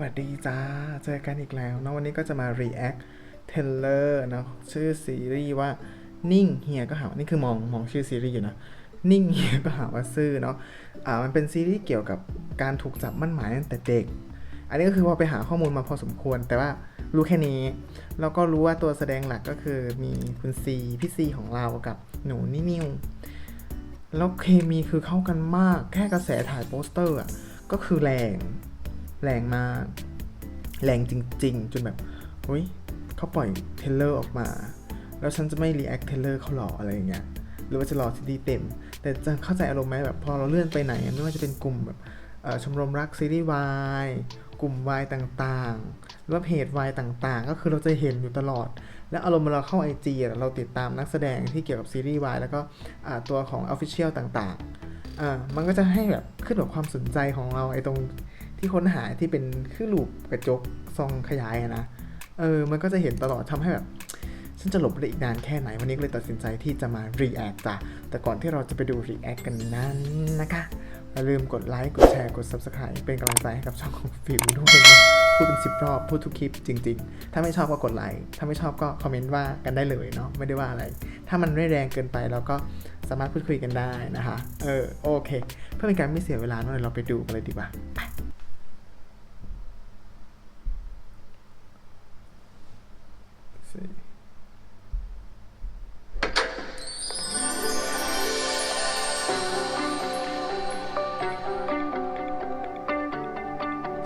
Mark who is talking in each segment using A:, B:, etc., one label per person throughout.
A: สวัสดีจ้า เจอกันอีกแล้วเนะวันนี้ก็จะมา react Teller เนะชื่อซีรีส์ว่านิ่งเฮียก็หานี่คือมองมองชื่อซีรีส์อยู่นะ นิ่งเฮียก็หาว่าซื่อเนาะอ่ามันเป็นซีรีส์เกี่ยวกับการถูกจับมั่นหมายตั้งแต่เด็ก อันนี้ก็คือว่าไปหาข้อมูลมาพอสมควร แต่ว่ารู้แค่นี้ แล้วก็รู้ว่าตัวแสดงหลักก็คือมีคุณซีพี่ซีของเรากับหนูนิ่นิวแล้วเคมีคือเข้ากันมากแค่กระแสถ่ายโปสเตอร์อะก็คือแรง แรงมาก แรงจริง ๆ จนแบบเฮ้ยเขาปล่อยเทเลอร์ออกมา แล้วฉันจะไม่รีแอคเทเลอร์เขาหรออะไรอย่างเงี้ยหรือว่าจะรอซีดีเต็ม แต่จะเข้าใจอารมณ์ไหมแบบพอเราเลื่อนไปไหน ไม่ว่าจะเป็นกลุ่มแบบชมรมรักซีรีส์วายกลุ่มวายต่างๆ หรือว่าเพจวายต่างๆ ก็คือเราจะเห็นอยู่ตลอด แล้วอารมณ์เวลาเราเข้า IG อะเราติดตามนักแสดงที่เกี่ยวกับซีรีส์วายแล้วก็ตัวของ Official ต่างๆอ่ามันก็จะให้แบบขึ้นแบบความสนใจของเราไอ้ตรง ที่ค้นหาที่เป็นคือรูปกระจกซองขยายอะนะเออมันก็จะเห็นตลอดทำให้แบบฉันจะหลบไปได้อีกนานแค่ไหน วันนี้ก็เลยตัดสินใจที่จะมา react จ้ะ แต่ก่อนที่เราจะไปดู react กันนั้นนะคะอย่าลืมกดไลค์ กดแชร์ กด subscribe เป็นกำลังใจให้กับช่องของฟิวด้วยนะพูดเป็นสิบรอบ พูดทุกคลิปจริง ๆ ถ้าไม่ชอบก็กดไลค์ ถ้าไม่ชอบก็คอมเมนต์ว่ากันได้เลยเนาะ ไม่ได้ว่าอะไร ถ้ามันไม่แรงเกินไปเราก็สามารถพูดคุยกันได้นะคะ เออ โอเค เพื่อเป็นการไม่เสียเวลาเนอะเราไปดูกันเลยดีกว่าไป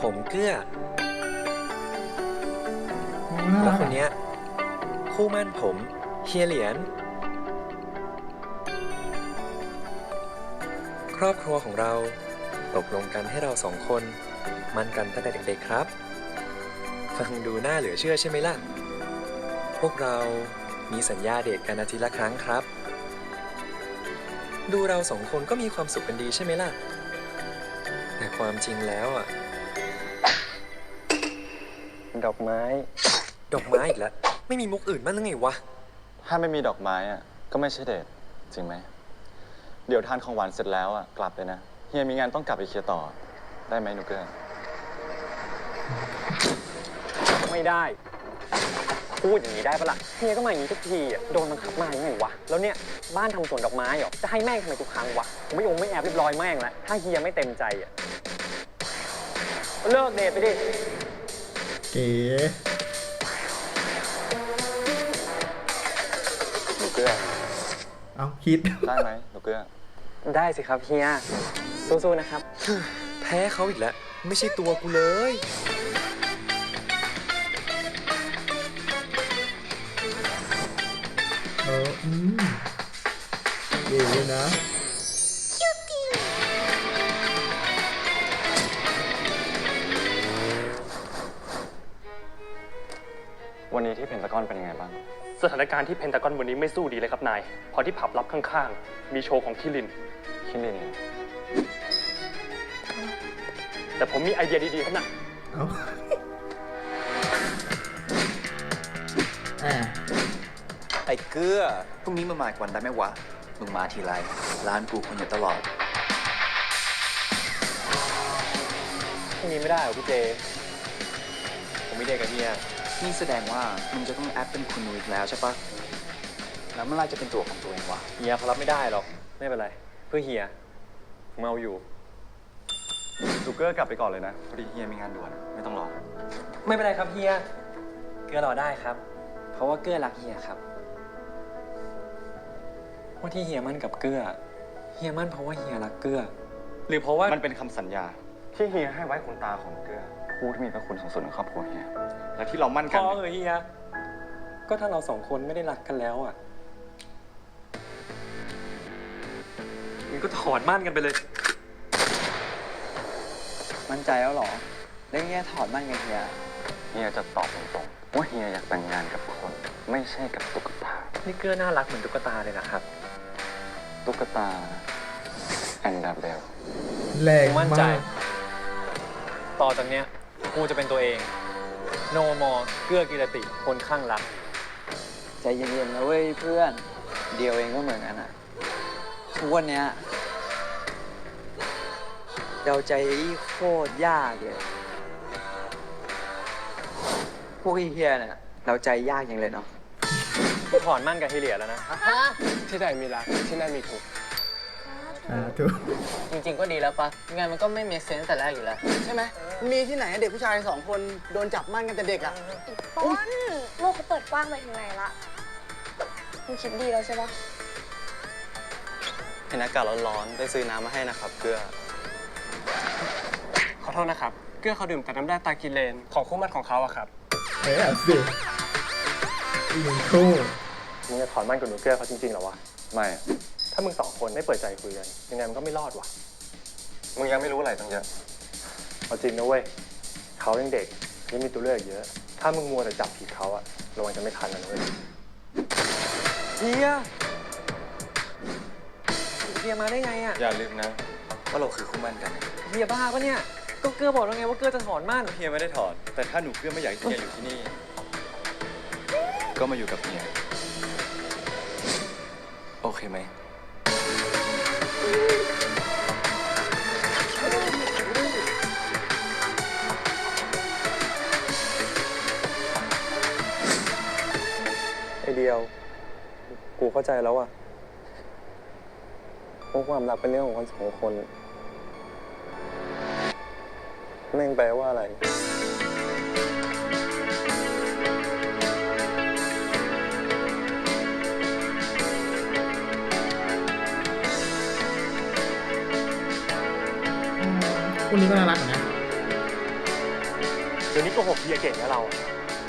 B: ผมเกื้อ
A: น่า
B: แล้
A: รั
B: ว
A: ก
B: คนเนี้ย คู่มั่นผมเฮียเหรียญครอบครัวของเราตกลงกันให้เราสองคน มันกันตั้งแต่เด็กๆครับ ฟังดูน่าเหลือเชื่อใช่ไหมล่ะ พวกเรามีสัญญาเดทกันอาทิตย์ละครั้งครับ ดูเราสองคนก็มีความสุขกันดีใช่ไหมล่ะ แต่ความจริงแล้วอะ ดอกไม้ ดอกไม้อีกแล้ว ไม่มีมุกอื่นบ้างหรือไงวะ
C: ถ้าไม่มีดอกไม้อะก็ไม่ใช่เดทจริงไหม เดี๋ยวทานของหวานเสร็จแล้วอะกลับเลยนะ เฮียมีงานต้องกลับไปเคลียร์ต่อ ได้ไหมหนูเกื้อ
D: ไม่ได้ พูดอย่างนี้ได้ปะล่ะเฮียก็มาอย่างนี้ทุกทีอะโดนบังคับมาอย่างไงวะ แล้วเนี่ยบ้านทำสวนดอกไม้เหรอ จะให้แม่งทำไมทุกครั้งวะผมไม่องไม่แอบเรียบร้อยแม่งแล้วถ้าเฮียไม่เต็มใจอะ เลิกเดทไปดิ
A: เก๋
C: หนูเกื้อ
A: เอาคิด
C: ได้ไหมหนูเกื้อ
D: ได้สิครับเฮีย สู้ๆนะครับ
B: แพ้เขาอีกแล้ว ไม่ใช่ตัวกูเลย
A: เอออืมเก๋เลยนะ
C: ที่เพนตากอนเป็นยังไงบ้าง
E: สถานการณ์ที่เพนตากอนวันนี้ไม่สู้ดีเลยครับนาย พอที่ผับลับข้างๆ มีโชว์ของคิริน
C: คิดลิน
E: แต่ผมมีไอเดียดีๆครับนะ
A: เอาอ่า
F: ไอ้เกลือพรุ่งนี้มาหมายกวันได้ไหมวะ มึงมาทีไร ร้านกูคนอยู่ตลอด
D: พรุ่งนี้ไม่ได้เหรอพี่เจ
B: ผมไม่ได้กับเฮีย
F: นี่แสดงว่ามึงจะต้องแอปเป็นคุณนุ้ยอีกแล้วใช่ปะแล้วเมื่อไหรจะเป็นตัวของตัวเองวะ
D: เฮียเขารับไม่ได้หรอก ไม่เป็นไร เพื่อเฮียผมเอาอยู่
C: หนูเกื้อกลับไปก่อนเลยนะพอดีเฮียมีงานด่วนไม่ต้องรอ
D: ไม่เป็นไรครับเฮีย เกื้อรอได้ครับ เพราะว่าเกื้อรักเฮียครับ ว่าที่เฮียมั่นกับเกื้อเฮียมั่นเพราะว่าเฮียรักเกื้อหรือเพราะว่า
C: มันเป็นคำสัญญา ที่เฮียให้ไว้คุณตาของเกื้อผู้ที่มีพระคุณสูงสุดในครอบครัวเฮีย และที่เรามั่น
D: พ
C: กัน
D: อเออเฮีย ก็ถ้าเราสองคนไม่ได้รักกันแล้วอะมันก็ถอดมั่นกันไปเลย
G: มั่นใจแล้วเหรอเรื่องเนี้ยถอดมั่นกันเฮีย
C: เฮียจะตอบตรงๆว่าเฮียอยากแต่งงานกับคน ไม่ใช่กับตุ๊กตา
D: นี่เกื้อน่ารักเหมือนตุ๊กตาเลยนะครับ
C: ตุ๊กตาแอนดาเบล
A: แรง
D: มั่นใจ
A: มาก
D: ต่อจากเนี้ยกูจะเป็นตัวเอง โนมอเกื้อกิรติคนข้างรัก
G: ใจเย็นๆนะเว้ยเพื่อน เดียวเองก็เหมือนกันอะทุกวันเนี้ยเดาใจโคตรยากเลย พวกเฮียๆเนี่ยเราใจยากอย่างเลยเนาะ
D: กูถอนมั่นกับเฮเลียแล้วนะ
E: ที่ใดมีรักที่นั่นมีทุกข์
A: อ่าถูก
H: จริงๆก็ดีแล้วปะงานมันก็ไม่เมคเซนส์แต่แรกอยู่แล้ว
I: ใช่ไหมมีที่ไหนอะเด็กผู้ชายสองคนโดนจับมั่นกันแต่เด็กอะ
J: ต้นโลกเขาเปิดกว้างไปถึงไหนละมึงคิดดีแล้วใช่ปะ
C: เห็นอากาศร้อนๆได้ซื้อน้ำมาให้นะครับเกลือ
E: ขอโทษนะครับ เกื้อเขาดื่มแต่น้ำแร่ตากิเลนของคู่หมั่นของเขาอะครับ
A: เอ้ยเอาสิอีกหนึ่งคู่
E: มึงจะถอนมั่นกับหนูเกื้อเขาจริงๆเหรอวะ
C: ไม่อะ
E: ถ้ามึงสองคนไม่เปิดใจคุยกันยังไงมันก็ไม่รอดว่ะ
C: มึงยังไม่รู้อะไรตั้งเยอะ
E: เอาจริงนะเว้ยเขายังเด็กยังมีตัวเลือกอีกเยอะ ถ้ามึงมัวแต่จับผิดเขาอะระวังจะไม่ทันนะเว้ย
D: เฮียเฮียมาได้ไงอะ
C: อย่าลืมนะ ว่าเราคือคู่มั่นกัน
D: เฮียบ้าปะเนี่ย ก็เกลือบอกแล้วไงว่าเกลือจะถอนมั่น
C: เฮียไม่ได้ถอนแต่ถ้าหนูเกลือไม่อยากให้เฮียอยู่ที่นี่ ก็มาอยู่กับเฮีย โอเคไหม
E: ไอเดียว กูเข้าใจแล้วอะว่าความรักเป็นเรื่องของคนสองคน แม่งแปลว่าอะไร
A: คู่นี้ก็น่ารักนะ
E: เดี๋ยวนี้โกหกเฮียเก่งนะเราอะ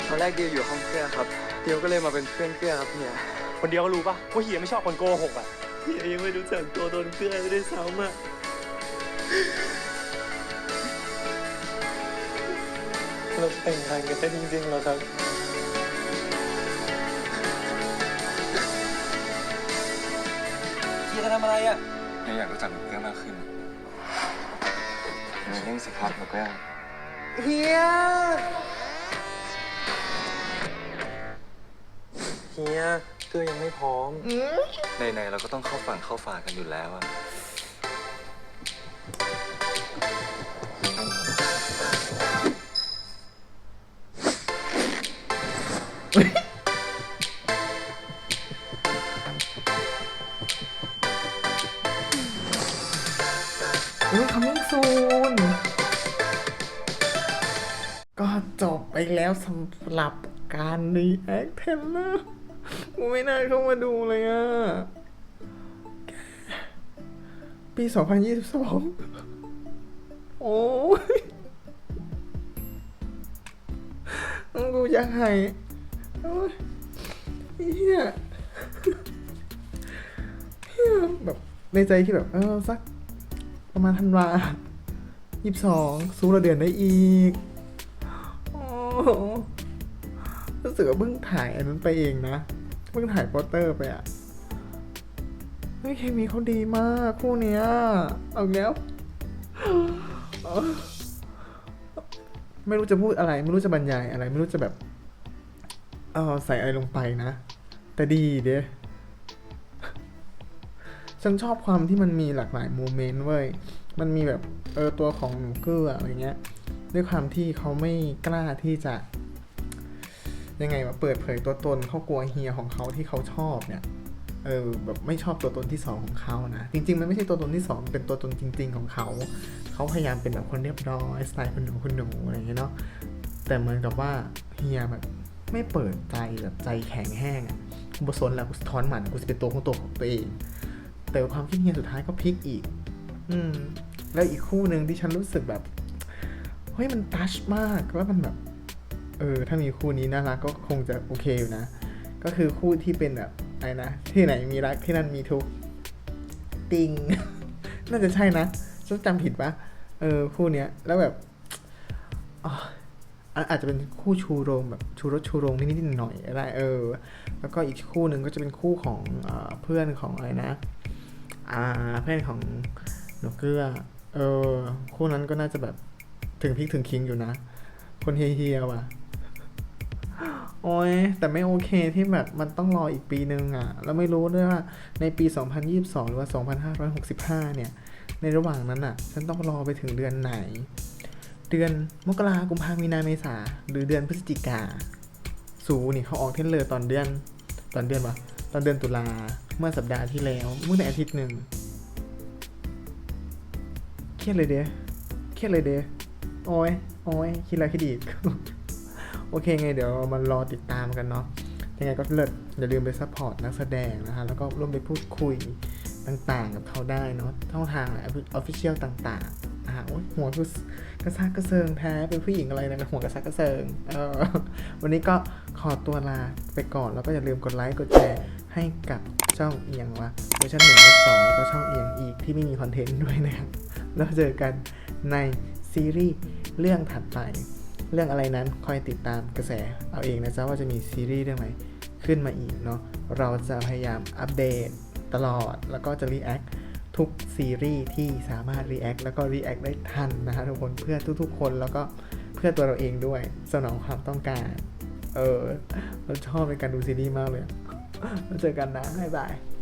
G: ตอนแรกเดียวอยู่ห้องเกลือครับ เดียวก็เลยมาเป็นเพื่อนเกลือครับเฮีย
E: คนเดียวก็รู้ปะว่าเฮียไม่ชอบคนโกหกอะ
A: เฮียยังไม่รู้จักตัวตนเกลือด้วยซ้ำอะ
E: เราแต่งงานกันได้จริงๆเหรอครับ
D: เฮียจะทำอะไรอะ
C: เฮียอยากรู้จักหนูเกลือมากขึ้นห นูนิ่งสิครับหนูเกลือ
I: เฮีย
D: เฮียเกลือยังไม่พร้อม
C: ในๆเราก็ต้องเข้าฝั่งเข้าฝากันอยู่แล้วอะ
A: อุ้ย coming soon ก็จบไปแล้วสำหรับการ react trailer กูไม่น่าเข้ามาดูเลยอะ ปี 2022 โอ้ยกูอยากให้โอ้ยเฮียเฮียแบบในใจที่แบบ เออสัก ประมาณธันวายี่สิบสองสู้ราเดือนได้อีกรู้สึกว่าเพิ่งถ่ายอันนั้นไปเองนะ เพิ่งถ่ายโปสเตอร์ไปอะเฮ้ยเคมีเขาดีมากคู่เนี้ย เอาแล้ว ไม่รู้จะพูดอะไร ไม่รู้จะบรรยายอะไร ไม่รู้จะแบบ เออใส่อะไรลงไปนะ แต่ดีเด้ ฉันชอบความที่มันมีหลากหลายโมเมนต์เว้ย มันมีแบบเออตัวของหนูเกื้ออะไรเงี้ย ด้วยความที่เขาไม่กล้าที่จะ ยังไงวะเปิดเผยตัวตนเขากลัวเฮียของเขาที่เขาชอบเนี่ย เออแบบไม่ชอบตัวตนที่สองของเขานะ จริง ๆ มันไม่ใช่ตัวตนที่สองเป็นตัวตนจริง ๆ ของเขา เขาพยายามเป็นแบบคนเรียบร้อยสไตล์คนหนูคนหนูอะไรเงี้ยเนาะ แต่เหมือนกับว่าเฮียแบบไม่เปิดใจแบบใจแข็งแห้งอะกูบสนแล้วกูสะท้อนหมันกูจะเป็นตัวของตัวของตัวเอง แต่ความคิดเฮียสุดท้ายก็พลิกอีก อืม แล้วอีกคู่หนึ่งที่ฉันรู้สึกแบบ เฮ้ยมันทัชมากแล้วมันแบบ เออ ถ้ามีคู่นี้น่ารักก็คงจะโอเคอยู่นะ ก็คือคู่ที่เป็นแบบอะไรนะ ที่ไหนมีรักที่นั่นมีทุกข์ติง น่าจะใช่นะฉันจำผิดปะเออ คู่เนี้ย แล้วแบบอ๋ออะอาจจะเป็นคู่ชูโรงแบบชูรสชูโรงนิดๆหน่อยๆก็ได้เออ แล้วก็อีกคู่หนึ่งก็จะเป็นคู่ของเออเพื่อนของอะไรนะ อ่าเพื่อนของหนูเกลือเออคู่นั้นก็น่าจะแบบถึงพริกถึงคิงอยู่นะ คนเฮียๆว่ะโอ้ยแต่ไม่โอเคที่แบบมันต้องรออีกปีนึงอะ่ะ แล้วไม่รู้ด้วยว่าในปี 2022 หรือว่า 2565 เนี่ย ในระหว่างนั้นอะ่ะ ฉันต้องรอไปถึงเดือนไหน เดือนมกรากุมภามีนาเมษาหรือเดือนพฤศจิกาสูนี่เขาออกเทรลเลอร์ตอนเดือน ตอนเดือนวะ ตอนเดือนตุลาเมื่อสัปดาห์ที่แล้วเมื่อในอาทิตย์หนึ่งเครียดเลยเด้เครียดเลยเด้โอ้ยโอ้ยคิดแล้วคิดอีก โอเคไงเดี๋ยวมารอติดตามกันเนาะยังไงก็เลิศอย่าลืมไปซัพพอร์ตนักแสดงนะคะแล้วก็ร่วมไปพูดคุยต่างๆ กับเขาได้เนาะช่องทางออฟฟิเชียลต่างๆอ่าโอ้ยหัวคือกระซากกระเซิงแท้เป็นผู้หญิงอะไรนะหัวกระซากกระเซิงเออวันนี้ก็ขอตัวลาไปก่อนแล้วก็อย่าลืมกดไลค์กดแชร์ ให้กับช่องเอียงวะเวอร์ชันหนึ่งและสองแล้วก็ช่องเอียงอีกที่ไม่มีคอนเทนต์ด้วยนะครับแล้วเจอกันในซีรีส์เรื่องถัดไป เรื่องอะไรนั้นคอยติดตามกระแสเอาเองนะจ๊ะว่าจะมีซีรีส์เรื่องไหนขึ้นมาอีกเนาะเราจะพยายามอัปเดตตลอด แล้วก็จะรีแอคทุกซีรีส์ที่สามารถรีแอคแล้วก็รีแอคได้ทันนะฮะทุกคนเพื่อทุกๆคนแล้วก็เพื่อตัวเราเองด้วย สนองความต้องการ เออเราชอบในการดูซีรีส์มากเลย เจอกันนะบ๊ายบาย